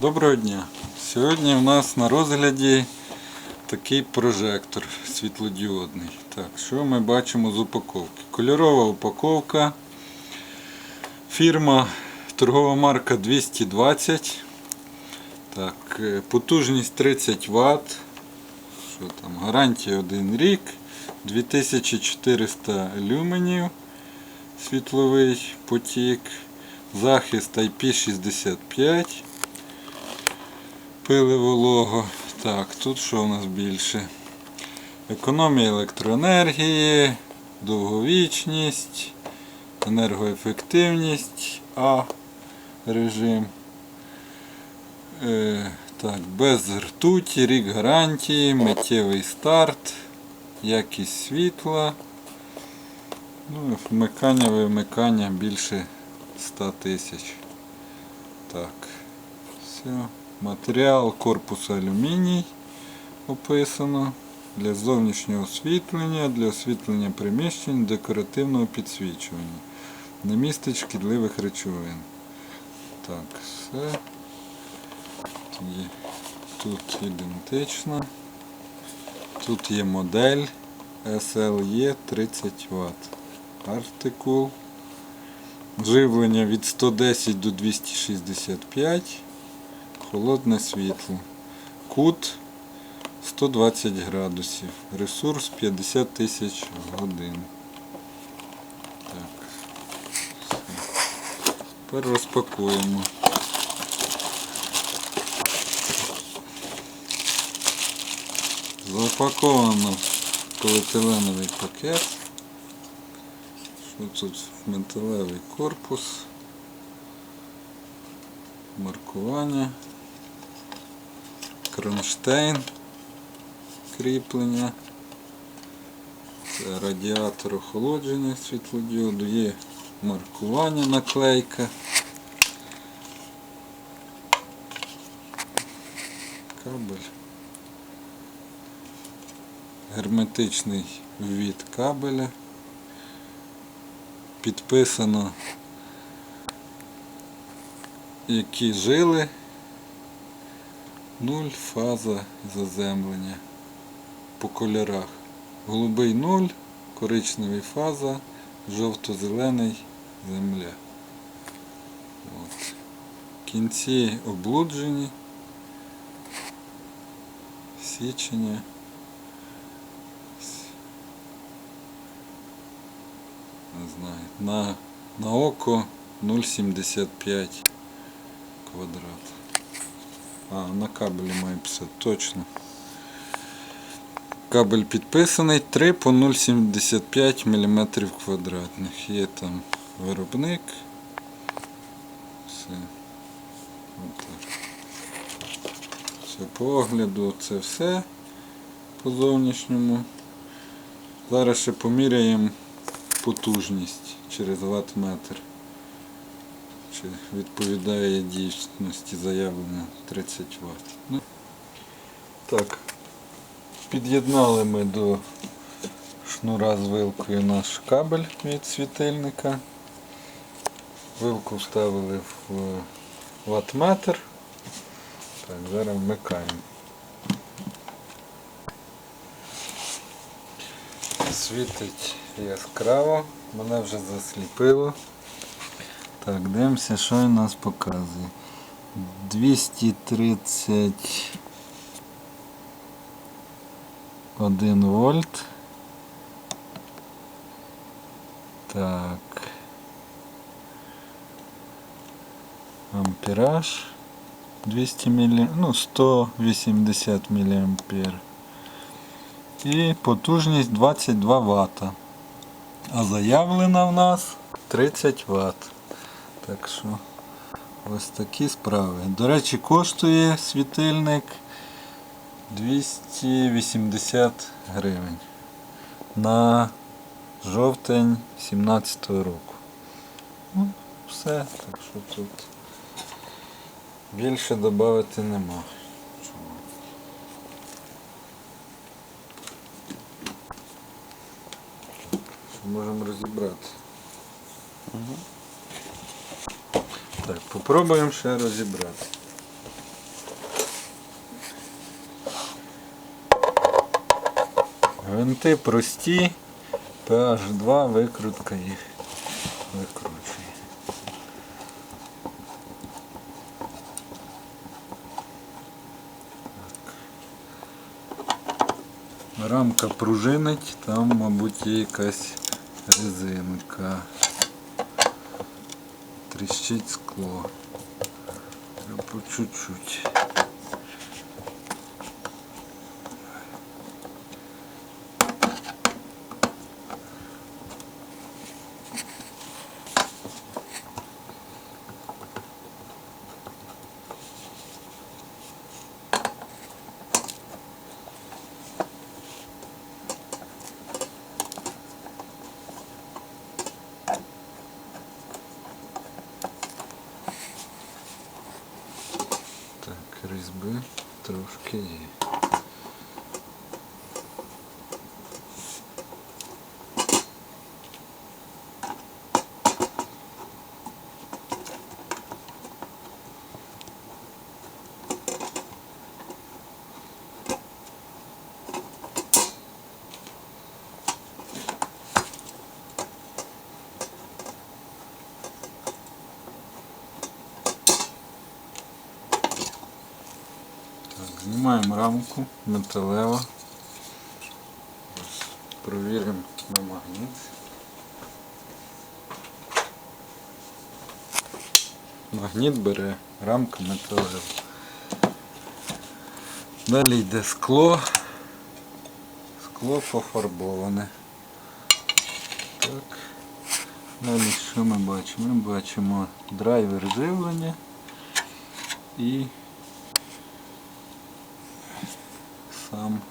Доброго дня! Сьогодні у нас на розгляді такий прожектор світлодіодний. Так, що ми бачимо з упаковки? Кольорова упаковка. Фірма торгова марка 220. Так, е, потужність 30 Вт. Що там? Гарантія 1 рік. 2400 люменів світловий потік. Захист IP65 пили волого. Так, тут що у нас більше? Економія електроенергії, довговічність, енергоефективність, А режим. Е, так, без ртуті, рік гарантії, миттєвий старт, якість світла. Ну, вмикання, вимикання більше 100 тисяч. Так, все. Матеріал корпусу алюміній описано для зовнішнього освітлення, для освітлення приміщень, декоративного підсвічування. Не містить шкідливих речовин. Так, все. Тут ідентично. Тут є модель SLE 30 Вт. Артикул. Живлення від 110 до 265 холодне світло. Кут 120 градусів. Ресурс 50 тисяч годин. Так. все. Тепер розпакуємо. Запаковано в пакет. Що тут металевий корпус, маркування, кронштейн, кріплення, це радіатор охолодження світлодіоду, є маркування, наклейка. Кабель. Герметичний ввід кабеля. Підписано які жили. Нуль фаза заземлення по кольорах. Голубий нуль, коричневий фаза, жовто-зелений земля. От. Кінці облуджені. Січення. Не знаю. На, на око 0,75 квадрат. А, на кабелі має писати точно. Кабель підписаний 3 по 0,75 мм квадратних. Є там виробник. Все. Все по огляду це все по зовнішньому. Зараз ще поміряємо потужність через ватт-метр. Чи відповідає дійсності заявлено 30 Вт. Ну, так, під'єднали ми до шнура з вилкою наш кабель від світильника. Вилку вставили в ватт-метр. Так, зараз вмикаємо. Світить яскраво, мене вже засліпило. Так, дивимося, що він нас показує. 231 вольт. Так. Ампераж 200 мілі... ну 180 міліампер. І потужність 22 Вт. А заявлена в нас 30 Вт. Так що ось такі справи. До речі, коштує світильник 280 гривень на жовтень 17 року. Ну, все, так що тут більше додати нема. Можемо розібрати. Так, попробуємо ще розібрати. Гвинти прості, PH2 викрутка їх викручує. Рамка пружинить, там, мабуть, є якась резинка. Тріщить скло. Треба по чуть-чуть. Так, трошки є. Знімаємо рамку металева. Провіримо на магніт. Магніт бере, рамка металева. Далі йде скло. Скло пофарбоване. Так. Далі що ми бачимо? Ми бачимо драйвер живлення і сам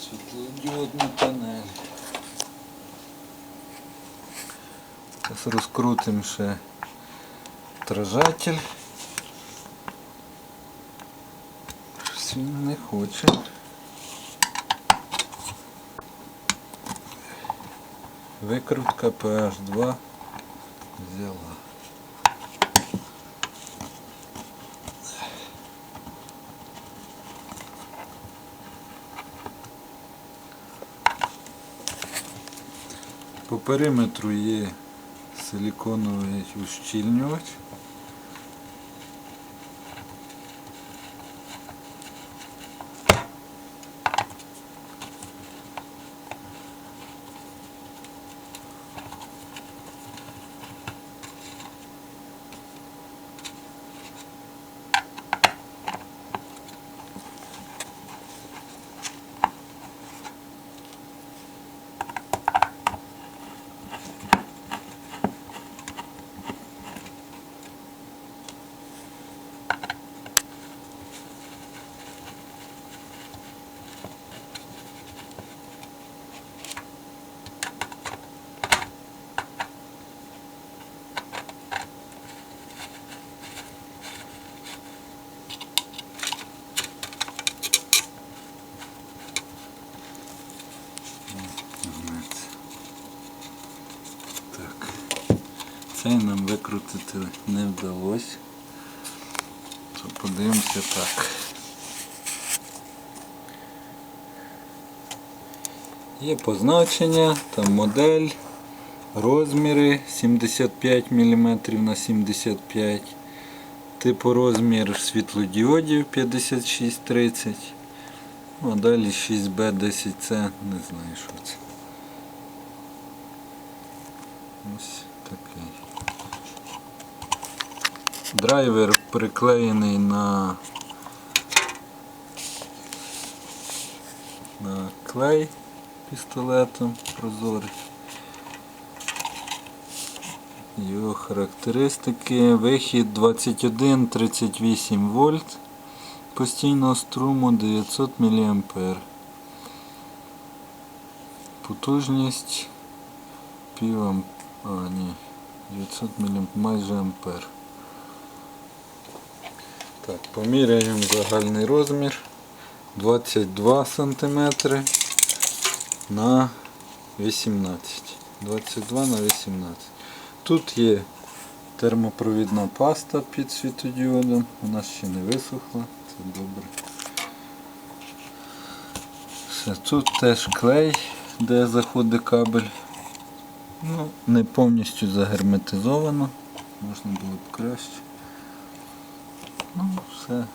світлодіодна панель. Зараз розкрутимо ще отражатель. Щось він не хоче. Викрутка PH2 взяла. По периметру є силіконовий ущільнювач. Викрутити не вдалося. То подивимося так. Є позначення, там модель, розміри 75 мм на 75 Типу розмір світлодіодів 5630. Ну, а далі 6B10C, не знаю що це. Ось такий. Драйвер приклеєний на, на клей пістолетом прозорий. Його характеристики. Вихід 21-38 вольт постійного струму 900 мА. Потужність пів а, ні, 900 мА, майже ампер. Так, поміряємо загальний розмір 22 см на 18. 22 на 18. Тут є термопровідна паста під світодіодом. Вона ще не висохла. Це добре. Все, тут теж клей, де заходить кабель. Ну, не повністю загерметизовано. Можна було б краще. Ну, все